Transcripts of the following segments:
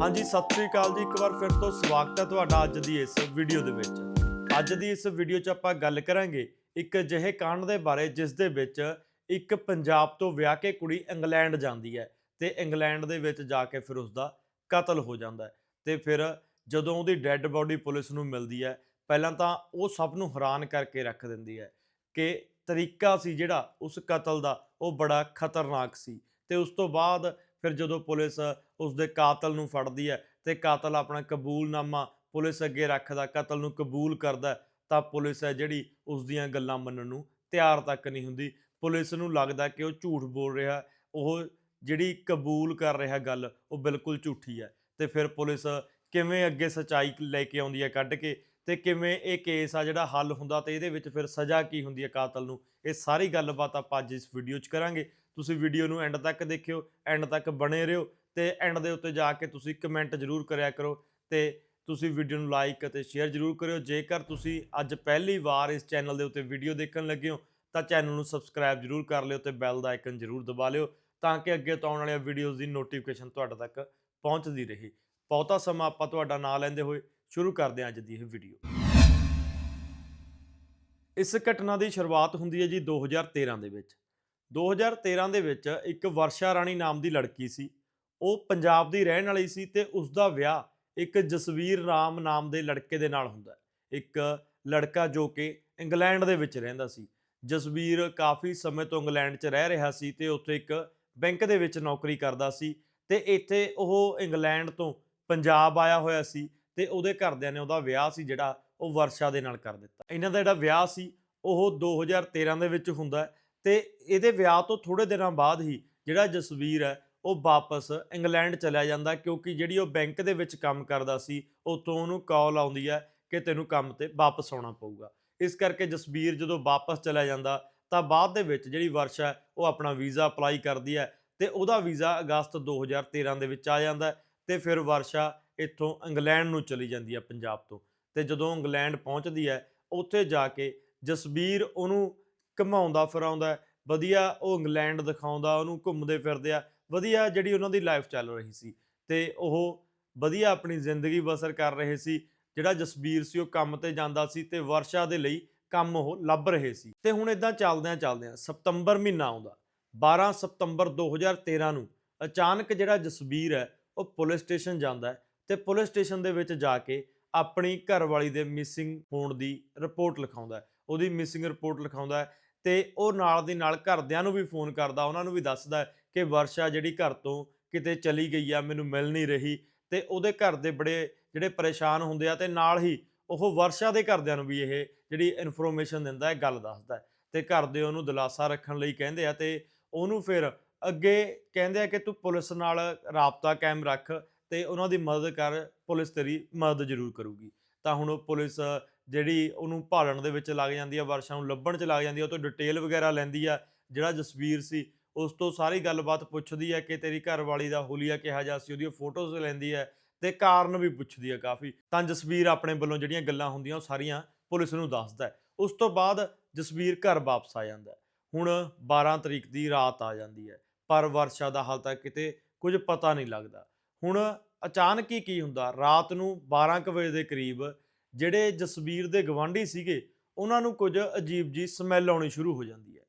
ਹਾਂਜੀ, ਸਤਿ ਸ੍ਰੀ ਅਕਾਲ ਜੀ। ਇੱਕ ਵਾਰ ਫਿਰ ਤੋਂ ਸਵਾਗਤ ਹੈ ਤੁਹਾਡਾ ਅੱਜ ਦੀ ਇਸ ਵੀਡੀਓ ਦੇ ਵਿੱਚ। ਅੱਜ ਦੀ ਇਸ ਵੀਡੀਓ 'ਚ ਆਪਾਂ ਗੱਲ ਕਰਾਂਗੇ ਇੱਕ ਅਜਿਹੇ ਕਾਂਡ ਦੇ ਬਾਰੇ, ਜਿਸ ਦੇ ਵਿੱਚ ਇੱਕ ਪੰਜਾਬ ਤੋਂ ਵਿਆਹ ਕੇ ਕੁੜੀ ਇੰਗਲੈਂਡ ਜਾਂਦੀ ਹੈ ਤੇ ਇੰਗਲੈਂਡ ਦੇ ਵਿੱਚ ਜਾ ਕੇ ਫਿਰ ਉਸ ਦਾ ਕਤਲ ਹੋ ਜਾਂਦਾ ਹੈ ਤੇ ਫਿਰ ਜਦੋਂ ਉਹਦੀ ਡੈੱਡ ਬਾਡੀ ਪੁਲਿਸ ਨੂੰ ਮਿਲਦੀ ਹੈ, ਪਹਿਲਾਂ ਤਾਂ ਉਹ ਸਭ ਨੂੰ ਹੈਰਾਨ ਕਰਕੇ ਰੱਖ ਦਿੰਦੀ ਹੈ ਕਿ ਤਰੀਕਾ ਸੀ ਜਿਹੜਾ ਉਸ ਕਤਲ ਦਾ, ਉਹ ਬੜਾ ਖਤਰਨਾਕ ਸੀ ਤੇ ਉਸ ਤੋਂ ਬਾਅਦ ਫਿਰ ਜਦੋਂ ਪੁਲਿਸ ਉਸ ਦੇ ਕਾਤਲ ਨੂੰ ਫੜਦੀ ਹੈ ਤੇ ਕਾਤਲ ਆਪਣਾ ਕਬੂਲਨਾਮਾ ਪੁਲਿਸ ਅੱਗੇ ਰੱਖਦਾ, ਕਤਲ ਨੂੰ ਕਬੂਲ ਕਰਦਾ ਤਾਂ ਪੁਲਿਸ ਹੈ ਜਿਹੜੀ ਉਸ ਦੀਆਂ ਗੱਲਾਂ ਮੰਨਣ ਨੂੰ ਤਿਆਰ ਤੱਕ ਨਹੀਂ ਹੁੰਦੀ। ਪੁਲਿਸ ਨੂੰ ਲੱਗਦਾ ਕਿ ਉਹ ਝੂਠ ਬੋਲ ਰਿਹਾ ਉਹ ਜਿਹੜੀ ਕਬੂਲ ਕਰ ਰਿਹਾ ਗੱਲ, ਉਹ ਬਿਲਕੁਲ ਝੂਠੀ ਹੈ। ਤੇ ਫਿਰ ਪੁਲਿਸ ਕਿਵੇਂ ਅੱਗੇ ਸਚਾਈ ਲੈ ਕੇ ਆਉਂਦੀ ਹੈ ਕੱਢ ਕੇ ਤੇ ਕਿਵੇਂ ਇਹ ਕੇਸ ਆ ਜਿਹੜਾ ਹੱਲ ਹੁੰਦਾ ਤੇ ਇਹਦੇ ਵਿੱਚ ਫਿਰ ਸਜ਼ਾ ਕੀ ਹੁੰਦੀ ਹੈ ਕਾਤਲ ਨੂੰ, ਇਹ ਸਾਰੀ ਗੱਲਬਾਤ ਆਪਾਂ ਅੱਜ ਇਸ ਵੀਡੀਓ 'ਚ ਕਰਾਂਗੇ। ਤੁਸੀਂ ਵੀਡੀਓ ਨੂੰ ਐਂਡ ਤੱਕ ਦੇਖਿਓ ਐਂਡ ਤੱਕ ਬਣੇ ਰਹੋ ਤੇ ਐਂਡ ਦੇ ਉੱਤੇ ਜਾ ਕੇ ਤੁਸੀਂ ਕਮੈਂਟ ਜ਼ਰੂਰ ਕਰਿਆ ਕਰੋ ਤੇ ਤੁਸੀਂ ਵੀਡੀਓ ਨੂੰ ਲਾਈਕ ਅਤੇ ਸ਼ੇਅਰ ਜ਼ਰੂਰ ਕਰਿਓ। ਜੇਕਰ ਤੁਸੀਂ ਅੱਜ ਪਹਿਲੀ ਵਾਰ ਇਸ ਚੈਨਲ ਦੇ ਉੱਤੇ ਵੀਡੀਓ ਦੇਖਣ ਲੱਗੇ ਹੋ, ਤਾਂ ਚੈਨਲ ਨੂੰ ਸਬਸਕ੍ਰਾਈਬ ਜ਼ਰੂਰ ਕਰ ਲਿਓ ਤੇ ਬੈਲ ਦਾ ਆਈਕਨ ਜ਼ਰੂਰ ਦਬਾ ਲਿਓ ਤਾਂ ਕਿ ਅੱਗੇ ਤੋਂ ਆਉਣ ਵਾਲੀਆਂ ਵੀਡੀਓਜ਼ ਦੀ ਨੋਟੀਫਿਕੇਸ਼ਨ ਤੁਹਾਡੇ ਤੱਕ ਪਹੁੰਚਦੀ ਰਹੇ। ਬਹੁਤਾ ਸਮਾਂ ਆਪਾਂ ਤੁਹਾਡਾ ਨਾਂ ਲੈਂਦੇ ਹੋਏ ਸ਼ੁਰੂ ਕਰਦੇ ਹਾਂ ਅੱਜ ਦੀ ਇਹ ਵੀਡੀਓ ਇਸ ਘਟਨਾ ਦੀ ਸ਼ੁਰੂਆਤ ਹੁੰਦੀ ਹੈ ਜੀ 2013 ਦੇ ਵਿੱਚ। 2013 ਦੇ ਵਿੱਚ ਇੱਕ ਵਰਸ਼ਾ ਰਾਣੀ ਨਾਮ ਦੀ ਲੜਕੀ ਸੀ। ਉਹ ਪੰਜਾਬ ਦੀ ਰਹਿਣ ਵਾਲੀ ਸੀ ਤੇ ਉਸ ਦਾ ਵਿਆਹ ਇੱਕ ਜਸਵੀਰ ਰਾਮ ਨਾਮ ਦੇ ਲੜਕੇ ਦੇ ਨਾਲ ਹੁੰਦਾ ਇੱਕ ਲੜਕਾ ਜੋ ਕਿ ਇੰਗਲੈਂਡ ਦੇ ਵਿੱਚ ਰਹਿੰਦਾ ਸੀ। ਜਸਵੀਰ ਕਾਫੀ ਸਮੇਂ ਤੋਂ ਇੰਗਲੈਂਡ 'ਚ ਰਹਿ ਰਿਹਾ ਸੀ ਤੇ ਉੱਥੇ ਇੱਕ ਬੈਂਕ ਦੇ ਵਿੱਚ ਨੌਕਰੀ ਕਰਦਾ ਸੀ ਤੇ ਇੱਥੇ ਉਹ ਇੰਗਲੈਂਡ ਤੋਂ ਪੰਜਾਬ ਆਇਆ ਹੋਇਆ ਸੀ ਤੇ ਉਹਦੇ ਘਰਦਿਆਂ ਨੇ ਉਹਦਾ ਵਿਆਹ ਸੀ ਜਿਹੜਾ ਉਹ ਵਰਸ਼ਾ ਦੇ ਨਾਲ ਕਰ ਦਿੱਤਾ। ਇਹਨਾਂ ਦਾ ਜਿਹੜਾ ਵਿਆਹ ਸੀ ਉਹ 2013 ਦੇ ਵਿੱਚ ਹੁੰਦਾ ਤੇ ਇਹਦੇ ਵਿਆਹ ਤੋਂ ਥੋੜੇ ਦਿਨਾਂ ਬਾਅਦ ਹੀ ਜਿਹੜਾ ਜਸਵੀਰ ਹੈ, ਉਹ ਵਾਪਸ ਇੰਗਲੈਂਡ ਚਲਾ ਜਾਂਦਾ ਕਿਉਂਕਿ ਜਿਹੜੀ ਉਹ ਬੈਂਕ ਦੇ ਵਿੱਚ ਕੰਮ ਕਰਦਾ ਸੀ, ਉੱਥੋਂ ਉਹਨੂੰ ਕਾਲ ਆਉਂਦੀ ਹੈ ਕਿ ਤੈਨੂੰ ਕੰਮ ਤੇ ਵਾਪਸ ਆਉਣਾ ਪਊਗਾ। ਇਸ ਕਰਕੇ ਜਸਵੀਰ ਜਦੋਂ ਵਾਪਸ ਚਲਾ ਜਾਂਦਾ ਤਾਂ ਬਾਅਦ ਦੇ ਵਿੱਚ ਜਿਹੜੀ ਵਰਸ਼ਾ ਉਹ ਆਪਣਾ ਵੀਜ਼ਾ ਅਪਲਾਈ ਕਰਦੀ ਹੈ ਤੇ ਉਹਦਾ ਵੀਜ਼ਾ ਅਗਸਤ 2013 ਦੇ ਵਿੱਚ ਆ ਜਾਂਦਾ ਹੈ ਤੇ ਫਿਰ ਵਰਸ਼ਾ ਇੱਥੋਂ ਇੰਗਲੈਂਡ ਨੂੰ ਚਲੀ ਜਾਂਦੀ ਹੈ ਪੰਜਾਬ ਤੋਂ। ਤੇ ਜਦੋਂ ਇੰਗਲੈਂਡ ਪਹੁੰਚਦੀ ਹੈ, ਉੱਥੇ ਜਾ ਕੇ ਜਸਬੀਰ ਉਹਨੂੰ ਘਮਾਉਂਦਾ, ਫਿਰਾਉਂਦਾ ਵਧੀਆ ਉਹ ਇੰਗਲੈਂਡ ਦਿਖਾਉਂਦਾ, ਉਹਨੂੰ ਘੁੰਮਦੇ ਫਿਰਦੇ ਆ, ਵਧੀਆ ਜਿਹੜੀ ਉਹਨਾਂ ਦੀ ਲਾਈਫ ਚੱਲ ਰਹੀ ਸੀ ਤੇ ਉਹ ਵਧੀਆ ਆਪਣੀ ਜ਼ਿੰਦਗੀ ਬਸਰ ਕਰ ਰਹੇ ਸੀ, ਜਿਹੜਾ ਜਸਬੀਰ ਸੀ ਉਹ ਕੰਮ ਤੇ ਜਾਂਦਾ ਸੀ ਤੇ ਵਰਸ਼ਾ ਦੇ ਲਈ ਕੰਮ ਉਹ ਲੱਭ ਰਹੇ ਸੀ ਤੇ ਹੁਣ ਇਦਾਂ ਚੱਲਦਿਆਂ ਚੱਲਦਿਆਂ ਸਤੰਬਰ ਮਹੀਨਾ ਆਉਂਦਾ 12 ਸਤੰਬਰ 2013 ਨੂੰ ਅਚਾਨਕ ਜਿਹੜਾ ਜਸਬੀਰ ਹੈ ਉਹ ਪੁਲਿਸ ਸਟੇਸ਼ਨ ਜਾਂਦਾ ਹੈ ਤੇ ਪੁਲਿਸ ਸਟੇਸ਼ਨ ਦੇ ਵਿੱਚ ਜਾ ਕੇ ਆਪਣੀ ਘਰਵਾਲੀ ਦੇ ਮਿਸਿੰਗ ਹੋਣ ਦੀ ਰਿਪੋਰਟ ਲਿਖਾਉਂਦਾ ਹੈ, ਉਹਦੀ ਮਿਸਿੰਗ ਰਿਪੋਰਟ ਲਿਖਾਉਂਦਾ ਹੈ ਤੇ ਉਹ ਨਾਲ ਦੀ ਨਾਲ ਘਰਦਿਆਂ ਨੂੰ ਵੀ ਫੋਨ ਕਰਦਾ, ਉਹਨਾਂ ਨੂੰ ਵੀ ਦੱਸਦਾ ਕਿ ਵਰਸ਼ਾ ਜਿਹੜੀ ਘਰ ਤੋਂ ਕਿਤੇ ਚਲੀ ਗਈ ਆ, ਮੈਨੂੰ ਮਿਲ ਨਹੀਂ ਰਹੀ ਤੇ ਉਹਦੇ ਘਰ ਦੇ ਬੜੇ ਜਿਹੜੇ ਪਰੇਸ਼ਾਨ ਹੁੰਦੇ ਆ ਤੇ ਨਾਲ ਹੀ ਉਹ ਵਰਸ਼ਾ ਦੇ ਘਰਦਿਆਂ ਨੂੰ ਵੀ ਇਹ ਜਿਹੜੀ ਇਨਫੋਰਮੇਸ਼ਨ ਦਿੰਦਾ ਹੈ ਗੱਲ ਦੱਸਦਾ। ਹੈ ਤੇ ਘਰ ਦੇ ਉਹਨੂੰ ਦਿਲਾਸਾ ਰੱਖਣ ਲਈ ਕਹਿੰਦੇ ਆ ਤੇ ਉਹਨੂੰ ਫਿਰ ਅੱਗੇ ਕਹਿੰਦੇ ਆ ਕਿ ਤੂੰ ਪੁਲਿਸ ਨਾਲ ਰਾਬਤਾ ਕਾਇਮ ਰੱਖ ਤੇ ਉਹਨਾਂ ਦੀ ਮਦਦ ਕਰ, ਪੁਲਿਸ ਤੇਰੀ ਮਦਦ ਜ਼ਰੂਰ ਕਰੂਗੀ। ਤਾਂ ਹੁਣ ਉਹ ਪੁਲਿਸ ਜਿਹੜੀ ਉਹਨੂੰ ਭਾਲਣ ਦੇ ਵਿੱਚ ਲੱਗ ਜਾਂਦੀ ਆ, ਵਰਸ਼ਾ ਨੂੰ ਲੱਭਣ 'ਚ ਲੱਗ ਜਾਂਦੀ ਆ, ਉਹ ਤੋਂ ਡਿਟੇਲ ਵਗੈਰਾ ਲੈਂਦੀ ਆ, ਜਿਹੜਾ ਜਸਵੀਰ ਸੀ, ਉਸ ਤੋਂ ਸਾਰੀ ਗੱਲਬਾਤ ਪੁੱਛਦੀ ਹੈ ਕਿ ਤੇਰੀ ਘਰਵਾਲੀ ਦਾ ਹੁਲੀਆ ਕਿਹਾ ਜਾ ਸੀ ਉਹਦੀਆਂ ਫੋਟੋਜ਼ ਲੈਂਦੀ ਹੈ ਤੇ ਕਾਰਨ ਵੀ ਪੁੱਛਦੀ ਹੈ ਕਾਫੀ। ਤਾਂ ਜਸਵੀਰ ਆਪਣੇ ਵੱਲੋਂ ਜਿਹੜੀਆਂ ਗੱਲਾਂ ਹੁੰਦੀਆਂ, ਉਹ ਸਾਰੀਆਂ ਪੁਲਿਸ ਨੂੰ ਦੱਸਦਾ ਉਸ ਤੋਂ ਬਾਅਦ ਜਸਵੀਰ ਘਰ ਵਾਪਸ ਆ ਜਾਂਦਾ ਹੁਣ 12 ਤਰੀਕ ਦੀ ਰਾਤ ਆ ਜਾਂਦੀ ਹੈ, ਪਰ ਵਰਸ਼ਾ ਦਾ ਹਾਲ ਤੱਕ ਕਿਤੇ ਕੁਝ ਪਤਾ ਨਹੀਂ ਲੱਗਦਾ। ਹੁਣ ਅਚਾਨਕ ਹੀ ਕੀ ਹੁੰਦਾ, ਰਾਤ ਨੂੰ 12 ਕੁ ਵਜੇ ਦੇ ਕਰੀਬ ਜਿਹੜੇ ਜਸਵੀਰ ਦੇ ਗਵਾਂਢੀ ਸੀਗੇ, ਉਹਨਾਂ ਨੂੰ ਕੁਝ ਅਜੀਬ ਜੀ ਸਮੈਲ ਆਉਣੀ ਸ਼ੁਰੂ ਹੋ ਜਾਂਦੀ ਹੈ।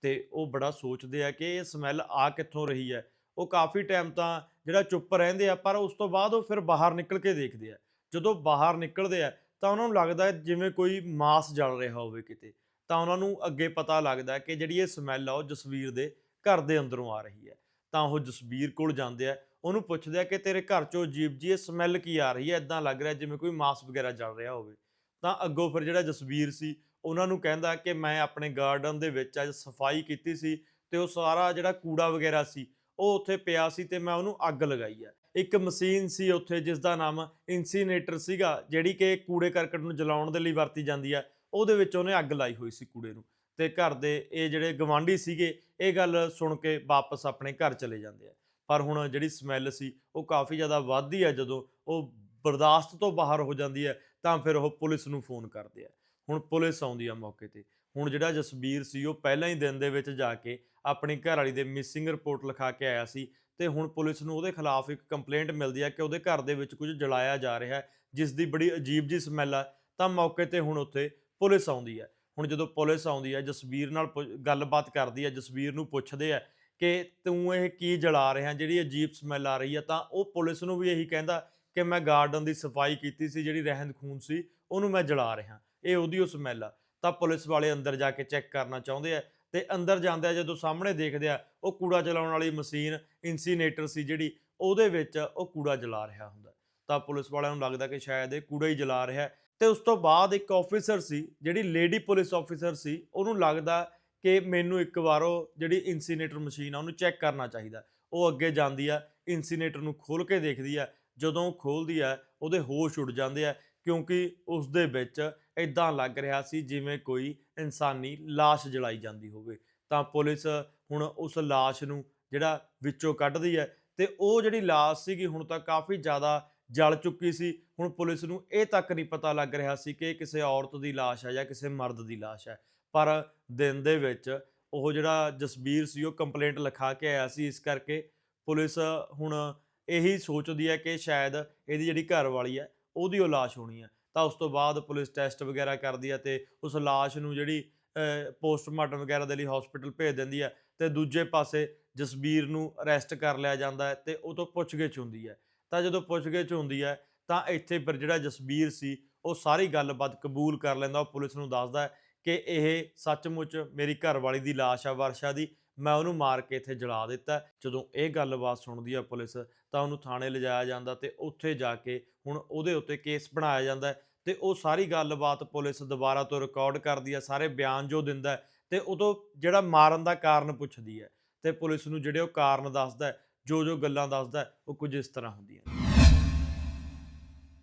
ਤੇ ਉਹ ਬੜਾ ਸੋਚਦੇ ਆ ਕਿ ਇਹ ਸਮੈਲ ਆ ਕਿੱਥੋਂ ਰਹੀ ਹੈ। ਉਹ ਕਾਫੀ ਟਾਈਮ ਤਾਂ ਜਿਹੜਾ ਚੁੱਪ ਰਹਿੰਦੇ ਆ, ਪਰ ਉਸ ਤੋਂ ਬਾਅਦ ਉਹ ਫਿਰ ਬਾਹਰ ਨਿਕਲ ਕੇ ਦੇਖਦੇ ਆ। ਜਦੋਂ ਬਾਹਰ ਨਿਕਲਦੇ ਆ, ਤਾਂ ਉਹਨਾਂ ਨੂੰ ਲੱਗਦਾ ਜਿਵੇਂ ਕੋਈ ਮਾਸ ਜਲ ਰਿਹਾ ਹੋਵੇ ਕਿਤੇ। ਤਾਂ ਉਹਨਾਂ ਨੂੰ ਅੱਗੇ ਪਤਾ ਲੱਗਦਾ ਕਿ ਜਿਹੜੀ ਇਹ ਸਮੈਲ ਆ, ਉਹ ਜਸਵੀਰ ਦੇ ਘਰ ਦੇ ਅੰਦਰੋਂ ਆ ਰਹੀ ਹੈ। ਤਾਂ ਉਹ ਜਸਵੀਰ ਕੋਲ ਜਾਂਦੇ ਆ। ਉਹਨੂੰ ਪੁੱਛਦੇ ਆ ਕਿ ਤੇਰੇ ਘਰ ਚੋਂ ਅਜੀਬ ਜੀ, ਇਹ ਸਮੈਲ ਕੀ ਆ ਰਹੀ ਹੈ? ਇਦਾਂ ਲੱਗ ਰਿਹਾ ਜਿਵੇਂ ਕੋਈ ਮਾਸ ਵਗੈਰਾ ਜਲ ਰਿਹਾ ਹੋਵੇ। ਤਾਂ ਅੱਗੋਂ ਫਿਰ ਜਿਹੜਾ ਜਸਵੀਰ ਸੀ, ਉਹਨਾਂ ਨੂੰ ਕਹਿੰਦਾ ਕਿ ਮੈਂ ਆਪਣੇ ਗਾਰਡਨ ਦੇ ਵਿੱਚ ਅੱਜ ਸਫ਼ਾਈ ਕੀਤੀ ਸੀ ਤੇ ਉਹ ਸਾਰਾ ਜਿਹੜਾ ਕੂੜਾ ਵਗੈਰਾ ਸੀ, ਉਹ ਉੱਥੇ ਪਿਆ ਸੀ ਤੇ ਮੈਂ ਉਹਨੂੰ ਅੱਗ ਲਗਾਈ ਹੈ। ਇੱਕ ਮਸ਼ੀਨ ਸੀ ਉੱਥੇ ਜਿਸ ਦਾ ਨਾਮ ਇਨਸੀਨੇਟਰ ਸੀਗਾ, ਜਿਹੜੀ ਕਿ ਕੂੜੇ ਕਰਕਟ ਨੂੰ ਜਲਾਉਣ ਦੇ ਲਈ ਵਰਤੀ ਜਾਂਦੀ ਹੈ। ਉਹਦੇ ਵਿੱਚ ਉਹਨੇ ਅੱਗ ਲਾਈ ਹੋਈ ਸੀ ਕੂੜੇ ਨੂੰ ਤੇ ਘਰ ਦੇ ਇਹ ਜਿਹੜੇ ਗਵਾਂਢੀ ਸੀਗੇ, ਇਹ ਗੱਲ ਸੁਣ ਕੇ ਵਾਪਸ ਆਪਣੇ ਘਰ ਚਲੇ ਜਾਂਦੇ ਆ। ਪਰ ਹੁਣ ਜਿਹੜੀ ਸਮੈਲ ਸੀ, ਉਹ ਕਾਫੀ ਜ਼ਿਆਦਾ ਵੱਧਦੀ ਹੈ ਜਦੋਂ ਉਹ ਬਰਦਾਸ਼ਤ ਤੋਂ ਬਾਹਰ ਹੋ ਜਾਂਦੀ ਹੈ, ਤਾਂ ਫਿਰ ਉਹ ਪੁਲਿਸ ਨੂੰ ਫੋਨ ਕਰਦੇ ਆ। ਹੁਣ ਪੁਲਿਸ ਆਉਂਦੀ ਆ ਮੌਕੇ ਤੇ। ਹੁਣ ਜਿਹੜਾ ਜਸਬੀਰ ਸੀ, ਉਹ ਪਹਿਲਾਂ ਹੀ ਦਿਨ ਦੇ ਵਿੱਚ ਜਾ ਕੇ ਆਪਣੀ ਘਰ ਵਾਲੀ ਦੇ ਮਿਸਿੰਗ ਰਿਪੋਰਟ ਲਿਖਾ ਕੇ ਆਇਆ ਸੀ ਤੇ ਹੁਣ ਪੁਲਿਸ ਨੂੰ ਉਹਦੇ ਖਿਲਾਫ ਇੱਕ ਕੰਪਲੇਂਟ ਮਿਲਦੀ ਹੈ ਕਿ ਉਹਦੇ ਘਰ ਦੇ ਵਿੱਚ ਕੁਝ ਜਲਾਇਆ ਜਾ ਰਿਹਾ ਹੈ ਜਿਸ ਦੀ ਬੜੀ ਅਜੀਬ ਜੀ ਸਮੈਲ ਆ, ਤਾਂ ਮੌਕੇ ਤੇ ਹੁਣ ਉੱਥੇ ਪੁਲਿਸ ਆਉਂਦੀ ਹੈ ਹੁਣ ਜਦੋਂ ਪੁਲਿਸ ਆਉਂਦੀ ਹੈ ਜਸਬੀਰ ਨਾਲ ਪੁ- ਗੱਲਬਾਤ ਕਰਦੀ ਹੈ ਜਸਬੀਰ ਨੂੰ ਪੁੱਛਦੇ ਆ ਕਿ ਤੂੰ ਇਹ ਕੀ ਜਲਾ ਰਿਹਾ, ਜਿਹੜੀ ਅਜੀਬ ਸਮੈਲ ਆ ਰਹੀ ਹੈ ਤਾਂ ਉਹ ਪੁਲਿਸ ਨੂੰ ਵੀ ਇਹੀ ਕਹਿੰਦਾ ਕਿ ਮੈਂ ਗਾਰਡਨ ਦੀ ਸਫ਼ਾਈ ਕੀਤੀ ਸੀ, ਜਿਹੜੀ ਰਹਿੰਦ ਖੂਨ ਸੀ, ਉਹਨੂੰ ਮੈਂ ਜਲਾ ਰਿਹਾ। ਇਹ ਉਹਦੀ ਉਹ ਸਮੈਲ ਆ। ਤਾਂ ਪੁਲਿਸ ਵਾਲੇ ਅੰਦਰ ਜਾ ਕੇ ਚੈੱਕ ਕਰਨਾ ਚਾਹੁੰਦੇ ਆ ਤੇ ਅੰਦਰ ਜਾਂਦੇ ਆ, ਜਦੋਂ ਸਾਹਮਣੇ ਦੇਖਦੇ ਆ, ਉਹ ਕੂੜਾ ਜਲਾਉਣ ਵਾਲੀ ਮਸ਼ੀਨ ਇਨਸੀਨੇਟਰ ਸੀ ਜਿਹੜੀ, ਉਹਦੇ ਵਿੱਚ ਉਹ ਕੂੜਾ ਜਲਾ ਰਿਹਾ ਹੁੰਦਾ। ਤਾਂ ਪੁਲਿਸ ਵਾਲਿਆਂ ਨੂੰ ਲੱਗਦਾ ਕਿ ਸ਼ਾਇਦ ਇਹ ਕੂੜਾ ਹੀ ਜਲਾ ਰਿਹਾ। ਹੈ ਤੇ ਉਸ ਤੋਂ ਬਾਅਦ ਇੱਕ ਆਫੀਸਰ ਸੀ, ਜਿਹੜੀ ਲੇਡੀ ਪੁਲਿਸ ਆਫੀਸਰ ਸੀ, ਉਹਨੂੰ ਲੱਗਦਾ ਕਿ ਮੈਨੂੰ ਇੱਕ ਵਾਰ ਉਹ ਜਿਹੜੀ ਇਨਸੀਨੇਟਰ ਮਸ਼ੀਨ ਆ, ਉਹਨੂੰ ਚੈੱਕ ਕਰਨਾ ਚਾਹੀਦਾ। ਉਹ ਅੱਗੇ ਜਾਂਦੀ ਆ, ਇਨਸੀਨੇਟਰ ਨੂੰ ਖੋਲ ਕੇ ਦੇਖਦੀ ਆ। ਜਦੋਂ ਉਹ ਖੋਲਦੀ ਆ, ਉਹਦੇ ਹੋਸ਼ ਉੱਡ ਜਾਂਦੇ ਆ, ਕਿਉਂਕਿ ਉਸ ਦੇ ਵਿੱਚ ਇਦਾਂ ਲੱਗ ਰਿਹਾ ਸੀ ਜਿਵੇਂ ਕੋਈ ਇਨਸਾਨੀ ਲਾਸ਼ ਜਲਾਈ ਜਾਂਦੀ ਹੋਵੇ। ਤਾਂ ਪੁਲਿਸ ਹੁਣ ਉਸ ਲਾਸ਼ ਨੂੰ ਜਿਹੜਾ ਵਿੱਚੋਂ ਕੱਢਦੀ ਹੈ ਤੇ ਉਹ ਜਿਹੜੀ ਲਾਸ਼ ਸੀਗੀ, ਹੁਣ ਤਾਂ ਕਾਫੀ ਜ਼ਿਆਦਾ ਜਲ ਚੁੱਕੀ ਸੀ। ਹੁਣ ਪੁਲਿਸ ਨੂੰ ਇਹ ਤੱਕ ਨਹੀਂ ਪਤਾ ਲੱਗ ਰਿਹਾ ਸੀ ਕਿ ਇਹ ਕਿਸੇ ਔਰਤ ਦੀ ਲਾਸ਼ ਹੈ ਜਾਂ ਕਿਸੇ ਮਰਦ ਦੀ ਲਾਸ਼ ਹੈ ਪਰ ਦਿਨ ਦੇ ਵਿੱਚ ਉਹ ਜਿਹੜਾ ਜਸਬੀਰ ਸੀ, ਉਹ ਕੰਪਲੇਂਟ ਲਿਖਾ ਕੇ ਆਇਆ ਸੀ, ਇਸ ਕਰਕੇ ਪੁਲਿਸ ਹੁਣ ਇਹੀ ਸੋਚਦੀ ਹੈ ਕਿ ਸ਼ਾਇਦ ਇਹਦੀ ਜਿਹੜੀ ਘਰ ਵਾਲੀ ਹੈ, ਉਹਦੀ ਉਹ ਲਾਸ਼ ਹੋਣੀ ਹੈ। ਤਾਂ ਉਸ ਤੋਂ ਬਾਅਦ ਪੁਲਿਸ ਟੈਸਟ ਵਗੈਰਾ ਕਰਦੀ ਹੈ ਤੇ ਉਸ ਲਾਸ਼ ਨੂੰ ਜਿਹੜੀ ਪੋਸਟਮਾਰਟਮ ਵਗੈਰਾ ਦੇ ਲਈ ਹਸਪੀਟਲ ਭੇਜ ਦਿੰਦੀ ਹੈ ਤੇ ਦੂਜੇ ਪਾਸੇ ਜਸਬੀਰ ਨੂੰ ਅਰੈਸਟ ਕਰ ਲਿਆ ਜਾਂਦਾ ਹੈ ਤੇ ਉਹ ਤੋਂ ਪੁੱਛਗਿੱਛ ਹੁੰਦੀ ਹੈ। ਤਾਂ ਜਦੋਂ ਪੁੱਛਗਿੱਛ ਹੁੰਦੀ ਹੈ, ਤਾਂ ਇੱਥੇ ਫਿਰ ਜਿਹੜਾ ਜਸਬੀਰ ਸੀ, ਉਹ ਸਾਰੀ ਗੱਲਬਾਤ ਕਬੂਲ ਕਰ ਲੈਂਦਾ, ਉਹ ਪੁਲਿਸ ਨੂੰ ਦੱਸਦਾ ਕਿ ਇਹ ਸੱਚਮੁੱਚ ਮੇਰੀ ਘਰਵਾਲੀ ਦੀ ਲਾਸ਼ ਆ ਵਰਸ਼ਾ ਦੀ, ਮੈਂ ਉਹਨੂੰ ਮਾਰ ਕੇ ਇੱਥੇ ਜਲਾ ਦਿੱਤਾ। ਜਦੋਂ ਇਹ ਗੱਲਬਾਤ ਸੁਣਦੀ ਆ ਪੁਲਿਸ, ਤਾਂ ਉਹਨੂੰ ਥਾਣੇ ਲਿਜਾਇਆ ਜਾਂਦਾ ਤੇ ਉੱਥੇ ਜਾ ਕੇ ਹੁਣ ਉਹਦੇ ਉੱਤੇ ਕੇਸ ਬਣਾਇਆ ਜਾਂਦਾ ਹੈ ਤੇ ਉਹ ਸਾਰੀ ਗੱਲਬਾਤ ਪੁਲਿਸ ਦੁਬਾਰਾ ਤੋਂ ਰਿਕਾਰਡ ਕਰਦੀ ਆ, ਸਾਰੇ ਬਿਆਨ ਜੋ ਦਿੰਦਾ ਹੈ ਤੇ ਉਦੋਂ ਜਿਹੜਾ ਮਾਰਨ ਦਾ ਕਾਰਨ ਪੁੱਛਦੀ ਹੈ ਤੇ ਪੁਲਿਸ ਨੂੰ ਜਿਹੜੇ ਉਹ ਕਾਰਨ ਦੱਸਦਾ ਜੋ ਜੋ ਗੱਲਾਂ ਦੱਸਦਾ ਉਹ ਕੁਝ ਇਸ ਤਰ੍ਹਾਂ ਹੁੰਦੀਆਂ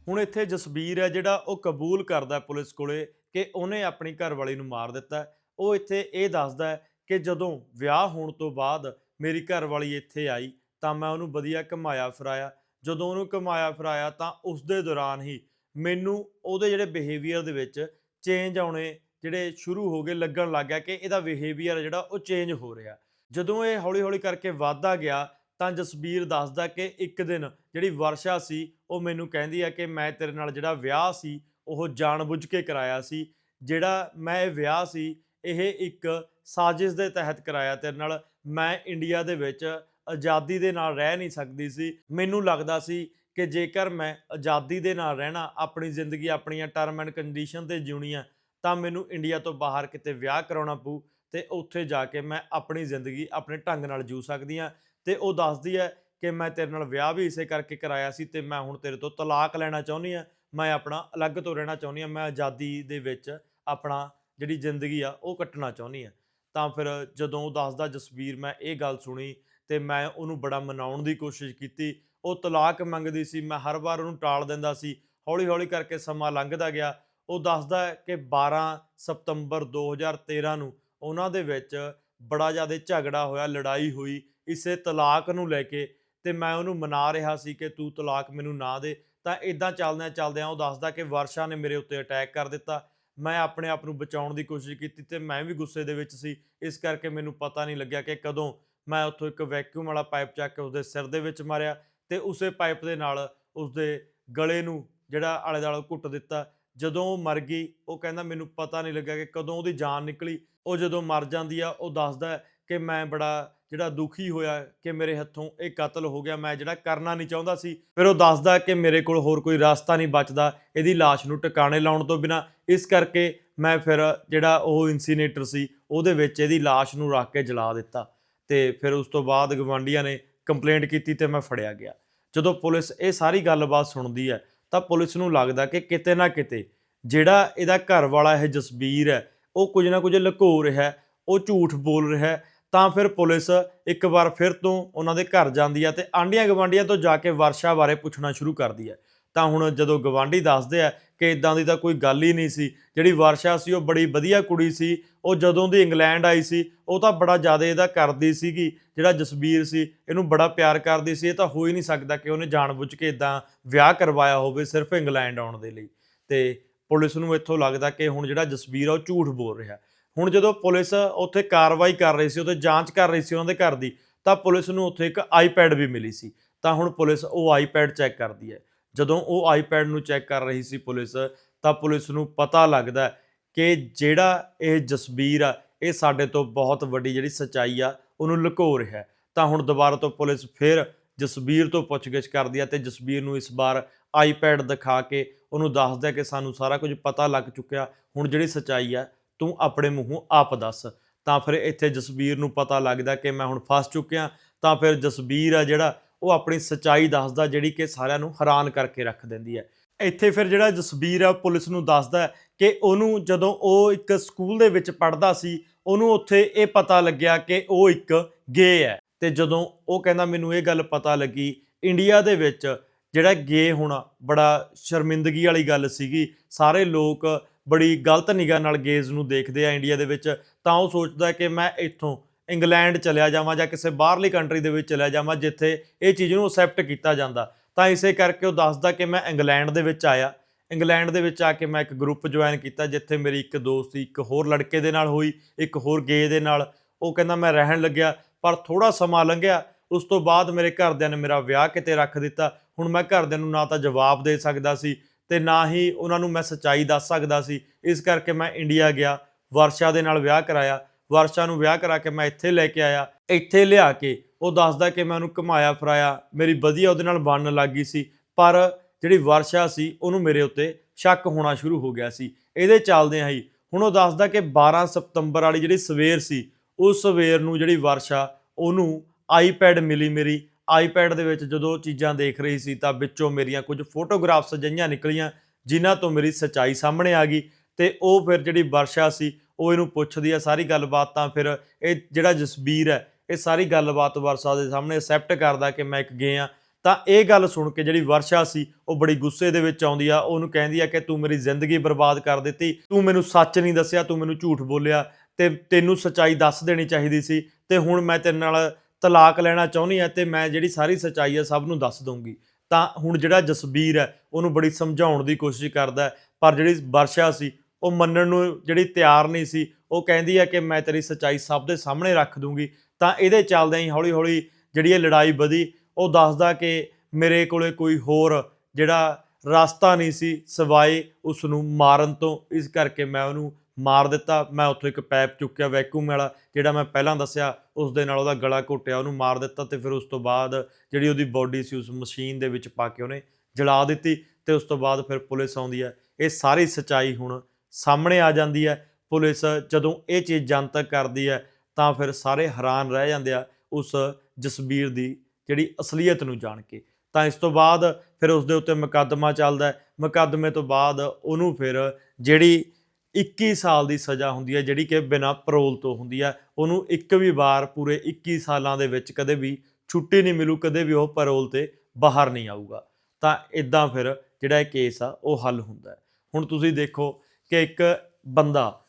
ਹੁਣ ਇੱਥੇ ਜਸਬੀਰ ਹੈ ਜਿਹੜਾ ਉਹ ਕਬੂਲ ਕਰਦਾ ਪੁਲਿਸ ਕੋਲੇ ਕਿ ਉਹਨੇ ਆਪਣੀ ਘਰਵਾਲੀ ਨੂੰ ਮਾਰ ਦਿੱਤਾ ਉਹ ਇੱਥੇ ਇਹ ਦੱਸਦਾ ਕਿ ਜਦੋਂ ਵਿਆਹ ਹੋਣ ਤੋਂ ਬਾਅਦ ਮੇਰੀ ਘਰਵਾਲੀ ਇੱਥੇ ਆਈ ਤਾਂ ਮੈਂ ਉਹਨੂੰ ਵਧੀਆ ਘੁਮਾਇਆ ਫਿਰਾਇਆ। ਜਦੋਂ ਉਹਨੂੰ ਘੁਮਾਇਆ ਫਿਰਾਇਆ ਤਾਂ ਉਸ ਦੇ ਦੌਰਾਨ ਹੀ ਮੈਨੂੰ ਉਹਦੇ ਜਿਹੜੇ ਬਿਹੇਵੀਅਰ ਦੇ ਵਿੱਚ ਚੇਂਜ ਆਉਣੇ ਜਿਹੜੇ ਸ਼ੁਰੂ ਹੋ ਗਏ ਲੱਗਣ ਲੱਗ ਗਿਆ ਕਿ ਇਹਦਾ ਬਿਹੇਵੀਅਰ ਜਿਹੜਾ ਉਹ ਚੇਂਜ ਹੋ ਰਿਹਾ। ਜਦੋਂ ਇਹ ਹੌਲੀ-ਹੌਲੀ ਕਰਕੇ ਵੱਧਦਾ ਗਿਆ ਤਾਂ ਜਸਬੀਰ ਦੱਸਦਾ ਕਿ ਇੱਕ ਦਿਨ ਜਿਹੜੀ ਵਰਸ਼ਾ ਸੀ ਉਹ ਮੈਨੂੰ ਕਹਿੰਦੀ ਹੈ ਕਿ ਮੈਂ ਤੇਰੇ ਨਾਲ ਜਿਹੜਾ ਵਿਆਹ ਸੀ ਉਹ ਜਾਣਬੁੱਝ ਕੇ ਕਰਾਇਆ ਸੀ, ਜਿਹੜਾ ਮੈਂ ਇਹ ਵਿਆਹ ਸੀ, ਇਹ ਇੱਕ ਸਾਜ਼ਿਸ਼ ਦੇ ਤਹਿਤ ਕਰਾਇਆ। ਤੇਰੇ ਨਾਲ ਮੈਂ ਇੰਡੀਆ ਦੇ ਵਿੱਚ ਆਜ਼ਾਦੀ ਦੇ ਨਾਲ ਰਹਿ ਨਹੀਂ ਸਕਦੀ ਸੀ। ਮੈਨੂੰ ਲੱਗਦਾ ਸੀ ਕਿ ਜੇਕਰ ਮੈਂ ਆਜ਼ਾਦੀ ਦੇ ਨਾਲ ਰਹਿਣਾ, ਆਪਣੀ ਜ਼ਿੰਦਗੀ, ਆਪਣੀਆਂ ਟਰਮ ਐਂਡ ਕੰਡੀਸ਼ਨ ਤੇ ਜਿਉਣੀ ਆ, ਤਾਂ ਮੈਨੂੰ ਇੰਡੀਆ ਤੋਂ ਬਾਹਰ ਕਿਤੇ ਵਿਆਹ ਕਰਾਉਣਾ ਪਊ ਤੇ ਉੱਥੇ ਜਾ ਕੇ ਮੈਂ ਆਪਣੀ ਜ਼ਿੰਦਗੀ ਆਪਣੇ ਢੰਗ ਨਾਲ ਜੂ ਸਕਦੀ ਆ। ਤੇ ਉਹ ਦੱਸਦੀ ਹੈ ਕਿ ਮੈਂ ਤੇਰੇ ਨਾਲ ਵਿਆਹ ਵੀ ਇਸੇ ਕਰਕੇ ਕਰਾਇਆ ਸੀ ਤੇ ਮੈਂ ਹੁਣ ਤੇਰੇ ਤੋਂ ਤਲਾਕ ਲੈਣਾ ਚਾਹੁੰਦੀ ਆ। ਮੈਂ ਆਪਣਾ ਅਲੱਗ ਤੋਂ ਰਹਿਣਾ ਚਾਹੁੰਦੀ ਆ ਮੈਂ ਆਜ਼ਾਦੀ ਦੇ ਵਿੱਚ ਆਪਣਾ ਜਿਹੜੀ ਜ਼ਿੰਦਗੀ ਆ, ਉਹ ਕੱਟਣਾ ਚਾਹੁੰਦੀ ਆ ਤਾਂ ਫਿਰ ਜਦੋਂ ਉਹ ਦੱਸਦਾ ਜਸਵੀਰ ਮੈਂ ਇਹ ਗੱਲ ਸੁਣੀ ਤੇ ਮੈਂ ਉਹਨੂੰ ਬੜਾ ਮਨਾਉਣ ਦੀ ਕੋਸ਼ਿਸ਼ ਕੀਤੀ। ਉਹ ਤਲਾਕ ਮੰਗਦੀ ਸੀ, ਮੈਂ ਹਰ ਵਾਰ ਉਹਨੂੰ ਟਾਲ ਦਿੰਦਾ ਸੀ ਹੌਲੀ ਹੌਲੀ ਕਰਕੇ ਸਮਾਂ ਲੰਘਦਾ ਗਿਆ। ਉਹ ਦੱਸਦਾ ਹੈ ਕਿ 12 ਸਤੰਬਰ 2013 ਨੂੰ ਉਹਨਾਂ ਦੇ ਵਿੱਚ ਬੜਾ ਜ਼ਿਆਦਾ ਝਗੜਾ ਹੋਇਆ, ਲੜਾਈ ਹੋਈ। ਇਸੇ ਤਲਾਕ ਨੂੰ ਲੈ ਕੇ ਤੇ ਮੈਂ ਉਹਨੂੰ ਮਨਾ ਰਿਹਾ ਸੀ ਕਿ ਤੂੰ ਤਲਾਕ ਮੈਨੂੰ ਨਾ ਦੇ। ਤਾਂ ਇਦਾਂ ਚੱਲਦਿਆਂ ਚੱਲਦਿਆਂ ਉਹ ਦੱਸਦਾ ਕਿ ਵਰਸ਼ਾ ਨੇ ਮੇਰੇ ਉੱਤੇ ਅਟੈਕ ਕਰ ਦਿੱਤਾ। ਮੈਂ ਆਪਣੇ ਆਪ ਨੂੰ ਬਚਾਉਣ ਦੀ ਕੋਸ਼ਿਸ਼ ਕੀਤੀ ਤੇ ਮੈਂ ਵੀ ਗੁੱਸੇ ਦੇ ਵਿੱਚ ਸੀ। ਇਸ ਕਰਕੇ ਮੈਨੂੰ ਪਤਾ ਨਹੀਂ ਲੱਗਿਆ ਕਿ ਕਦੋਂ ਮੈਂ ਉੱਥੋਂ ਇੱਕ ਵੈਕਿਊਮ ਵਾਲਾ ਪਾਈਪ ਚੱਕ ਕੇ ਉਸਦੇ ਸਿਰ ਦੇ ਵਿੱਚ ਮਾਰਿਆ ਤੇ ਉਸੇ ਪਾਈਪ ਦੇ ਨਾਲ ਉਸਦੇ ਗਲੇ ਨੂੰ ਜਿਹੜਾ ਆਲੇ ਦੁਆਲੇ ਘੁੱਟ ਦਿੱਤਾ। ਜਦੋਂ ਉਹ ਮਰ ਗਈ, ਉਹ ਕਹਿੰਦਾ ਮੈਨੂੰ ਪਤਾ ਨਹੀਂ ਲੱਗਾ ਕਿ ਕਦੋਂ ਉਹਦੀ ਜਾਨ ਨਿਕਲੀ। ਉਹ ਜਦੋਂ ਮਰ ਜਾਂਦੀ ਆ, ਉਹ ਦੱਸਦਾ ਕਿ ਮੈਂ ਬੜਾ ਜਿਹੜਾ ਦੁਖੀ ਹੋਇਆ ਕਿ ਮੇਰੇ ਹੱਥੋਂ ਇਹ ਕਤਲ ਹੋ ਗਿਆ, ਮੈਂ ਜਿਹੜਾ ਕਰਨਾ ਨਹੀਂ ਚਾਹੁੰਦਾ ਸੀ, ਫਿਰ ਉਹ ਦੱਸਦਾ ਕਿ ਮੇਰੇ ਕੋਲ ਹੋਰ ਕੋਈ ਰਸਤਾ ਨਹੀਂ ਬਚਦਾ, ਇਹਦੀ ਲਾਸ਼ ਨੂੰ ਟਿਕਾਣੇ ਲਾਉਣ ਤੋਂ ਬਿਨਾ। ਇਸ ਕਰਕੇ ਮੈਂ ਫਿਰ ਜਿਹੜਾ ਉਹ ਇਨਸੀਨੇਟਰ ਸੀ, ਉਹਦੇ ਵਿੱਚ ਇਹਦੀ ਲਾਸ਼ ਨੂੰ ਰੱਖ ਕੇ ਜਲਾ ਦਿੱਤਾ ਤੇ ਫਿਰ ਉਸ ਤੋਂ ਬਾਅਦ ਗਵਾਂਡੀਆਂ ਨੇ ਕੰਪਲੇਂਟ ਕੀਤੀ ਤੇ ਮੈਂ ਫੜਿਆ ਗਿਆ। ਜਦੋਂ ਪੁਲਿਸ ਇਹ ਸਾਰੀ ਗੱਲਬਾਤ ਸੁਣਦੀ ਹੈ, ਤਾਂ ਪੁਲਿਸ ਨੂੰ ਲੱਗਦਾ ਕਿ ਕਿਤੇ ਨਾ ਕਿਤੇ ਜਿਹੜਾ ਇਹਦਾ ਘਰ ਵਾਲਾ ਇਹ ਜਸਬੀਰ ਹੈ, ਉਹ ਕੁਝ ਨਾ ਕੁਝ ਲੁਕੋ ਰਿਹਾ ਉਹ ਝੂਠ ਬੋਲ ਰਿਹਾ ਤਾਂ ਫਿਰ ਪੁਲਿਸ ਇੱਕ ਵਾਰ ਫਿਰ ਤੋਂ ਉਹਨਾਂ ਦੇ ਘਰ ਜਾਂਦੀ ਹੈ ਤੇ ਆਂਡੀਆਂ ਗਵਾਂਡੀਆਂ ਤੋਂ ਜਾ ਕੇ ਵਰਸ਼ਾ ਬਾਰੇ ਪੁੱਛਣਾ ਸ਼ੁਰੂ ਕਰਦੀ ਹੈ। ਤਾਂ ਹੁਣ ਜਦੋਂ ਗਵਾਂਡੀ ਦੱਸਦੇ ਆ ਕਿ ਇਦਾਂ ਦੀ ਤਾਂ ਕੋਈ ਗੱਲ ਹੀ ਨਹੀਂ ਸੀ, ਜਿਹੜੀ ਵਰਸ਼ਾ ਸੀ ਉਹ ਬੜੀ ਵਧੀਆ ਕੁੜੀ ਸੀ, ਉਹ ਜਦੋਂ ਦੀ ਇੰਗਲੈਂਡ ਆਈ ਸੀ, ਉਹ ਤਾਂ ਬੜਾ ਜ਼ਿਆਦਾ ਇਹਦਾ ਕਰਦੀ ਸੀਗੀ, ਜਿਹੜਾ ਜਸਬੀਰ ਸੀ, ਇਹਨੂੰ ਬੜਾ ਪਿਆਰ ਕਰਦੀ ਸੀ, ਇਹ ਤਾਂ ਹੋ ਹੀ ਨਹੀਂ ਸਕਦਾ ਕਿ ਉਹਨੇ ਜਾਣਬੁੱਝ ਕੇ ਇਦਾਂ ਵਿਆਹ ਕਰਵਾਇਆ ਹੋਵੇ ਸਿਰਫ ਇੰਗਲੈਂਡ ਆਉਣ ਦੇ ਲਈ। ਤੇ ਪੁਲਿਸ ਨੂੰ ਇੱਥੋਂ ਲੱਗਦਾ ਕਿ ਹੁਣ ਜਿਹੜਾ ਜਸਬੀਰ ਆ ਉਹ ਝੂਠ ਬੋਲ ਰਿਹਾ। ਹੁਣ ਜਦੋਂ ਪੁਲਿਸ ਉੱਥੇ ਕਾਰਵਾਈ ਕਰ ਰਹੀ ਸੀ, ਉੱਥੇ ਜਾਂਚ ਕਰ ਰਹੀ ਸੀ ਉਹਨਾਂ ਦੇ ਘਰ ਦੀ, ਤਾਂ ਪੁਲਿਸ ਨੂੰ ਉੱਥੇ ਇੱਕ ਆਈਪੈਡ ਵੀ ਮਿਲੀ ਸੀ। ਤਾਂ ਹੁਣ ਪੁਲਿਸ ਉਹ ਆਈਪੈਡ ਚੈੱਕ ਕਰਦੀ ਹੈ। ਜਦੋਂ ਉਹ ਆਈਪੈਡ ਨੂੰ ਚੈੱਕ ਕਰ ਰਹੀ ਸੀ ਪੁਲਿਸ, ਤਾਂ ਪੁਲਿਸ ਨੂੰ ਪਤਾ ਲੱਗਦਾ ਕਿ ਜਿਹੜਾ ਇਹ ਜਸਬੀਰ ਆ, ਇਹ ਸਾਡੇ ਤੋਂ ਬਹੁਤ ਵੱਡੀ ਜਿਹੜੀ ਸਚਾਈ ਆ, ਉਹਨੂੰ ਲੁਕੋ ਰਿਹਾ ਤਾਂ ਹੁਣ ਦੁਬਾਰਾ ਤੋਂ ਪੁਲਿਸ ਫਿਰ ਜਸਬੀਰ ਤੋਂ ਪੁੱਛਗਿੱਛ ਕਰਦੀ ਆ ਤੇ ਜਸਬੀਰ ਨੂੰ ਇਸ ਵਾਰ ਆਈਪੈਡ ਦਿਖਾ ਕੇ ਉਹਨੂੰ ਦੱਸਦਾ ਕਿ ਸਾਨੂੰ ਸਾਰਾ ਕੁਝ ਪਤਾ ਲੱਗ ਚੁੱਕਿਆ। ਹੁਣ ਜਿਹੜੀ ਸਚਾਈ ਆ ਤੂੰ ਆਪਣੇ ਮੂੰਹੋਂ ਆਪ ਦੱਸ। ਤਾਂ ਫਿਰ ਇੱਥੇ ਜਸਬੀਰ ਨੂੰ ਪਤਾ ਲੱਗਦਾ ਕਿ ਮੈਂ ਹੁਣ ਫਸ ਚੁੱਕਿਆ। ਤਾਂ ਫਿਰ ਜਸਬੀਰ ਆ ਜਿਹੜਾ, ਉਹ ਆਪਣੀ ਸਚਾਈ ਦੱਸਦਾ, ਜਿਹੜੀ ਕਿ ਸਾਰਿਆਂ ਨੂੰ ਹੈਰਾਨ ਕਰਕੇ ਰੱਖ ਦਿੰਦੀ ਹੈ। ਇੱਥੇ ਫਿਰ ਜਿਹੜਾ ਜਸਬੀਰ ਆ ਪੁਲਿਸ ਨੂੰ ਦੱਸਦਾ ਕਿ ਉਹਨੂੰ ਜਦੋਂ ਉਹ ਇੱਕ ਸਕੂਲ ਦੇ ਵਿੱਚ ਪੜ੍ਹਦਾ ਸੀ, ਉਹਨੂੰ ਉੱਥੇ ਇਹ ਪਤਾ ਲੱਗਿਆ ਕਿ ਉਹ ਇੱਕ ਗੇ ਹੈ। ਤੇ ਜਦੋਂ ਉਹ ਕਹਿੰਦਾ, ਮੈਨੂੰ ਇਹ ਗੱਲ ਪਤਾ ਲੱਗੀ, ਇੰਡੀਆ ਦੇ ਵਿੱਚ ਜਿਹੜਾ ਗੇ ਹੋਣਾ, ਬੜਾ ਸ਼ਰਮਿੰਦਗੀ ਵਾਲੀ ਗੱਲ ਸੀਗੀ। ਸਾਰੇ ਲੋਕ ਬੜੀ ਗਲਤ ਨਿਗਾਹ ਨਾਲ ਗੇਜ਼ ਨੂੰ ਦੇਖਦੇ ਆ ਇੰਡੀਆ ਦੇ ਵਿੱਚ, ਤਾਂ ਉਹ ਸੋਚਦਾ ਕਿ ਮੈਂ ਇੱਥੋਂ ਇੰਗਲੈਂਡ ਚਲਿਆ ਜਾਵਾਂ ਜਾਂ ਕਿਸੇ ਬਾਹਰਲੀ ਕੰਟਰੀ ਦੇ ਵਿੱਚ ਚਲਿਆ ਜਾਵਾਂ ਜਿੱਥੇ ਇਹ ਚੀਜ਼ ਨੂੰ ਅਸੈਪਟ ਕੀਤਾ ਜਾਂਦਾ। ਤਾਂ ਇਸੇ ਕਰਕੇ ਉਹ ਦੱਸਦਾ ਕਿ ਮੈਂ ਇੰਗਲੈਂਡ ਦੇ ਵਿੱਚ ਆਇਆ। ਇੰਗਲੈਂਡ ਦੇ ਵਿੱਚ ਆ ਕੇ ਮੈਂ ਇੱਕ ਗਰੁੱਪ ਜੁਆਇਨ ਕੀਤਾ ਜਿੱਥੇ ਮੇਰੀ ਇੱਕ ਦੋਸਤੀ, ਇੱਕ ਹੋਰ ਲੜਕੇ ਦੇ ਨਾਲ ਹੋਈ, ਇੱਕ ਹੋਰ ਗੇ ਦੇ ਨਾਲ। ਉਹ ਕਹਿੰਦਾ ਮੈਂ ਰਹਿਣ ਲੱਗਿਆ, ਪਰ ਥੋੜਾ ਸਮਾਂ ਲੰਘਿਆ। ਉਸ ਤੋਂ ਬਾਅਦ ਮੇਰੇ ਘਰਦਿਆਂ ਨੇ ਮੇਰਾ ਵਿਆਹ ਕਿਤੇ ਰੱਖ ਦਿੱਤਾ। ਹੁਣ ਮੈਂ ਘਰਦਿਆਂ ਨੂੰ ਨਾ ਤਾਂ ਜਵਾਬ ਦੇ ਸਕਦਾ ਸੀ ਤੇ ਨਾ ਹੀ ਉਹਨਾਂ ਨੂੰ ਮੈਂ ਸੱਚਾਈ ਦੱਸ ਸਕਦਾ ਸੀ। ਇਸ ਕਰਕੇ ਮੈਂ ਇੰਡੀਆ ਗਿਆ, ਵਰਸ਼ਾ ਦੇ ਨਾਲ ਵਿਆਹ ਕਰਾਇਆ। ਵਰਸ਼ਾ ਨੂੰ ਵਿਆਹ ਕਰਾ ਕੇ ਮੈਂ ਇੱਥੇ ਲੈ ਕੇ ਆਇਆ। ਇੱਥੇ ਲਿਆ ਕੇ ਉਹ ਦੱਸਦਾ ਕਿ ਮੈਂ ਉਹਨੂੰ ਘੁਮਾਇਆ ਫਿਰਾਇਆ। ਮੇਰੀ ਵਧੀਆ ਉਹਦੇ ਨਾਲ ਬਣਨ ਲੱਗ ਗਈ ਸੀ। ਪਰ ਜਿਹੜੀ ਵਰਸ਼ਾ ਸੀ, ਉਹਨੂੰ ਮੇਰੇ ਉੱਤੇ ਸ਼ੱਕ ਹੋਣਾ ਸ਼ੁਰੂ ਹੋ ਗਿਆ ਸੀ। ਇਹਦੇ ਚੱਲਦਿਆਂ ਹੀ ਹੁਣ ਉਹ ਦੱਸਦਾ ਕਿ 12 ਸਤੰਬਰ ਵਾਲੀ ਜਿਹੜੀ ਸਵੇਰ ਸੀ, ਉਸ ਸਵੇਰ ਨੂੰ ਜਿਹੜੀ ਵਰਸ਼ਾ, ਉਹਨੂੰ ਆਈਪੈਡ ਮਿਲੀ ਮੇਰੀ। ਆਈਪੈਡ ਦੇ ਵਿੱਚ ਜਦੋਂ ਉਹ ਚੀਜ਼ਾਂ ਦੇਖ ਰਹੀ ਸੀ ਤਾਂ ਵਿੱਚੋਂ ਮੇਰੀਆਂ ਕੁਝ ਫੋਟੋਗ੍ਰਾਫਸ ਅਜਿਹੀਆਂ ਨਿਕਲੀਆਂ, ਜਿਨ੍ਹਾਂ ਤੋਂ ਮੇਰੀ ਸੱਚਾਈ ਸਾਹਮਣੇ ਆ ਗਈ ਤੇ ਉਹ ਫਿਰ ਜਿਹੜੀ ਵਰਸ਼ਾ ਸੀ, ਉਹ ਇਹਨੂੰ ਪੁੱਛਦੀ ਆ, ਸਾਰੀ ਗੱਲਬਾਤ ਤਾਂ ਫਿਰ ਇਹ ਜਿਹੜਾ ਜਸਬੀਰ ਹੈ, ਇਹ ਸਾਰੀ ਗੱਲਬਾਤ ਵਰਸ਼ਾ ਦੇ ਸਾਹਮਣੇ ਅਸੈਪਟ ਕਰਦਾ ਕਿ ਮੈਂ ਇੱਕ ਗੇ ਆ? ਤਾਂ ਇਹ ਗੱਲ ਸੁਣ ਕੇ ਜਿਹੜੀ ਵਰਸ਼ਾ ਸੀ, ਉਹ ਬੜੀ ਗੁੱਸੇ ਦੇ ਵਿੱਚ ਆਉਂਦੀ ਆ, ਉਹਨੂੰ ਕਹਿੰਦੀ ਆ ਕਿ ਤੂੰ ਮੇਰੀ ਜ਼ਿੰਦਗੀ ਬਰਬਾਦ ਕਰ ਦਿੱਤੀ, ਤੂੰ ਮੈਨੂੰ ਸੱਚ ਨਹੀਂ ਦੱਸਿਆ, ਤੂੰ ਮੈਨੂੰ ਝੂਠ ਬੋਲਿਆ ਤੇ ਤੈਨੂੰ ਸੱਚਾਈ ਦੱਸ ਦੇਣੀ ਚਾਹੀਦੀ ਸੀ ਤੇ ਹੁਣ ਮੈਂ ਤੇਰੇ ਨਾਲ ਤਲਾਕ ਲੈਣਾ ਚਾਹੁੰਦੀ ਆ ਤੇ ਮੈਂ ਜਿਹੜੀ ਸਾਰੀ ਸੱਚਾਈ ਹੈ ਸਭ ਨੂੰ ਦੱਸ ਦਊਂਗੀ। ਤਾਂ ਹੁਣ ਜਿਹੜਾ ਜਸਬੀਰ ਹੈ ਉਹਨੂੰ ਬੜੀ ਸਮਝਾਉਣ ਦੀ ਕੋਸ਼ਿਸ਼ ਕਰਦਾ ਪਰ ਜਿਹੜੀ ਵਰਸ਼ਾ ਸੀ, ਉਹ ਮੰਨਣ ਨੂੰ ਜਿਹੜੀ ਤਿਆਰ ਨਹੀਂ ਸੀ, ਉਹ ਕਹਿੰਦੀ ਹੈ ਕਿ ਮੈਂ ਤੇਰੀ ਸੱਚਾਈ ਸਭ ਦੇ ਸਾਹਮਣੇ ਰੱਖ ਦੂੰਗੀ ਤਾਂ ਇਹਦੇ ਚੱਲਦਿਆਂ ਹੀ ਹੌਲੀ-ਹੌਲੀ ਜਿਹੜੀ ਇਹ ਲੜਾਈ ਵਧੀ, ਉਹ ਦੱਸਦਾ ਕਿ ਮੇਰੇ ਕੋਲੇ ਕੋਈ ਹੋਰ ਜਿਹੜਾ ਰਸਤਾ ਨਹੀਂ ਸੀ, ਸਿਵਾਏ ਉਸ ਨੂੰ ਮਾਰਨ ਤੋਂ। ਇਸ ਕਰਕੇ ਮੈਂ ਉਹਨੂੰ ਮਾਰ ਦਿੱਤਾ, ਮੈਂ ਉੱਥੋਂ ਇੱਕ ਪੈਪ ਚੁੱਕਿਆ ਵੈਕਿਊਮ ਵਾਲਾ, ਜਿਹੜਾ ਮੈਂ ਪਹਿਲਾਂ ਦੱਸਿਆ, ਉਸ ਦੇ ਨਾਲ ਉਹਦਾ ਗਲਾ ਘੁੱਟਿਆ, ਉਹਨੂੰ ਮਾਰ ਦਿੱਤਾ ਤੇ ਫਿਰ ਉਸ ਤੋਂ ਬਾਅਦ ਜਿਹੜੀ ਉਹਦੀ ਬੋਡੀ ਸੀ, ਉਸ ਮਸ਼ੀਨ ਦੇ ਵਿੱਚ ਪਾ ਕੇ ਉਹਨੇ ਜਲਾ ਦਿੱਤੀ ਤੇ ਉਸ ਤੋਂ ਬਾਅਦ ਫਿਰ ਪੁਲਿਸ ਆਉਂਦੀ ਹੈ। ਇਹ ਸਾਰੀ ਸਚਾਈ ਹੁਣ ਸਾਹਮਣੇ ਆ ਜਾਂਦੀ ਹੈ। ਪੁਲਿਸ ਜਦੋਂ ਇਹ ਚੀਜ਼ ਜਨਤਕ ਕਰਦੀ ਹੈ, ਤਾਂ ਫਿਰ ਸਾਰੇ ਹੈਰਾਨ ਰਹਿ ਜਾਂਦੇ ਆ ਉਸ ਜਸਬੀਰ ਦੀ ਜਿਹੜੀ ਅਸਲੀਅਤ ਨੂੰ ਜਾਣ ਕੇ। ਤਾਂ ਇਸ ਤੋਂ ਬਾਅਦ ਫਿਰ ਉਸ ਦੇ ਉੱਤੇ ਮੁਕੱਦਮਾ ਚੱਲਦਾ ਹੈ। ਮੁਕੱਦਮੇ ਤੋਂ ਬਾਅਦ ਉਹਨੂੰ ਫਿਰ ਜਿਹੜੀ 21 ਸਾਲ ਦੀ ਸਜ਼ਾ ਹੁੰਦੀ ਹੈ, ਜਿਹੜੀ ਕਿ ਬਿਨਾਂ ਪੈਰੋਲ ਤੋਂ ਹੁੰਦੀ ਹੈ। ਉਹਨੂੰ ਇੱਕ ਵੀ ਵਾਰ ਪੂਰੇ 21 ਸਾਲਾਂ ਦੇ ਵਿੱਚ ਕਦੇ ਵੀ ਛੁੱਟੀ ਨਹੀਂ ਮਿਲੂ, ਕਦੇ ਵੀ ਉਹ ਪੈਰੋਲ ਤੇ ਬਾਹਰ ਨਹੀਂ ਆਊਗਾ। ਤਾਂ ਇਦਾਂ ਫਿਰ ਜਿਹੜਾ ਇਹ ਕੇਸ ਆ, ਉਹ ਹੱਲ ਹੁੰਦਾ ਹੁਣ ਤੁਸੀਂ ਦੇਖੋ ਕਿ ਇੱਕ ਬੰਦਾ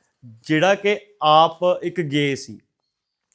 ਜਿਹੜਾ ਕਿ ਆਪ ਇੱਕ ਗੇ ਸੀ,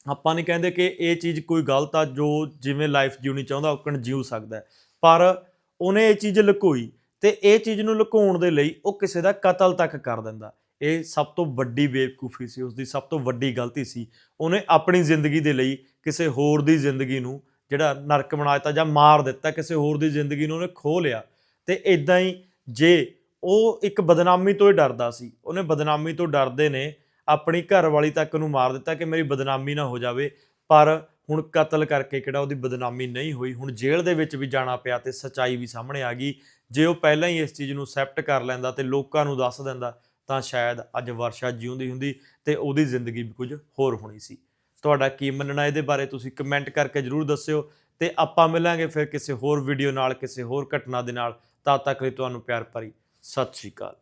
ਆਪਾਂ ਨਹੀਂ ਕਹਿੰਦੇ ਕਿ ਇਹ ਚੀਜ਼ ਕੋਈ ਗਲਤ ਆ, ਜੋ ਜਿਵੇਂ ਲਾਈਫ ਜਿਉਣੀ ਚਾਹੁੰਦਾ ਉਕਣ ਜਿਉ ਸਕਦਾ ਪਰ ਉਹਨੇ ਇਹ ਚੀਜ਼ ਲੁਕੋਈ ਤੇ ਇਹ ਚੀਜ਼ ਨੂੰ ਲੁਕਾਉਣ ਦੇ ਲਈ ਉਹ ਕਿਸੇ ਦਾ ਕਤਲ ਤੱਕ ਕਰ ਦਿੰਦਾ। ਇਹ ਸਭ ਤੋਂ ਵੱਡੀ ਬੇਵਕੂਫੀ ਸੀ, ਉਸਦੀ ਸਭ ਤੋਂ ਵੱਡੀ ਗਲਤੀ ਸੀ। ਉਹਨੇ ਆਪਣੀ ਜ਼ਿੰਦਗੀ ਦੇ ਲਈ ਕਿਸੇ ਹੋਰ ਦੀ ਜ਼ਿੰਦਗੀ ਨੂੰ ਜਿਹੜਾ ਨਰਕ ਬਣਾ ਦਿੱਤਾ ਜਾਂ ਮਾਰ ਦਿੱਤਾ, ਕਿਸੇ ਹੋਰ ਦੀ ਜ਼ਿੰਦਗੀ ਨੂੰ ਉਹਨੇ ਖੋਹ ਲਿਆ। ਤੇ ਇਦਾਂ ਹੀ ਜੇ ਉਹ ਇੱਕ ਬਦਨਾਮੀ ਤੋਂ ਹੀ ਡਰਦਾ ਸੀ, ਉਹਨੇ ਬਦਨਾਮੀ ਤੋਂ ਡਰਦੇ ਨੇ ਆਪਣੀ ਘਰ ਵਾਲੀ ਤੱਕ ਨੂੰ ਮਾਰ ਦਿੱਤਾ ਕਿ ਮੇਰੀ ਬਦਨਾਮੀ ਨਾ ਹੋ ਜਾਵੇ, ਪਰ ਹੁਣ ਕਤਲ ਕਰਕੇ ਕਿਹੜਾ ਉਹਦੀ ਬਦਨਾਮੀ ਨਹੀਂ ਹੋਈ, ਹੁਣ ਜੇਲ੍ਹ ਦੇ ਵਿੱਚ ਵੀ ਜਾਣਾ ਪਿਆ ਤੇ ਸਚਾਈ ਵੀ ਸਾਹਮਣੇ ਆ ਗਈ। ਜੇ ਉਹ ਪਹਿਲਾਂ ਹੀ ਇਸ ਚੀਜ਼ ਨੂੰ ਅਸੈਪਟ ਕਰ ਲੈਂਦਾ ਤੇ ਲੋਕਾਂ ਨੂੰ ਦੱਸ ਦਿੰਦਾ ਤਾਂ ਸ਼ਾਇਦ ਅੱਜ ਵਰਸ਼ਾ ਜਿਉਂਦੀ ਹੁੰਦੀ ਤੇ ਉਹਦੀ ਜ਼ਿੰਦਗੀ ਵੀ ਕੁਝ ਹੋਰ ਹੋਣੀ ਸੀ। ਤੁਹਾਡਾ ਕੀ ਮੰਨਣਾ ਇਹਦੇ ਬਾਰੇ ਤੁਸੀਂ ਕਮੈਂਟ ਕਰਕੇ ਜਰੂਰ ਦੱਸਿਓ ਤੇ ਆਪਾਂ ਮਿਲਾਂਗੇ ਫਿਰ ਕਿਸੇ ਹੋਰ ਵੀਡੀਓ ਨਾਲ, ਕਿਸੇ ਹੋਰ ਘਟਨਾ ਦੇ ਨਾਲ। ਤਦ ਤੱਕ ਲਈ ਤੁਹਾਨੂੰ ਪਿਆਰ ਭਰੀ, ਸਤਿ ਸ਼੍ਰੀ ਅਕਾਲ।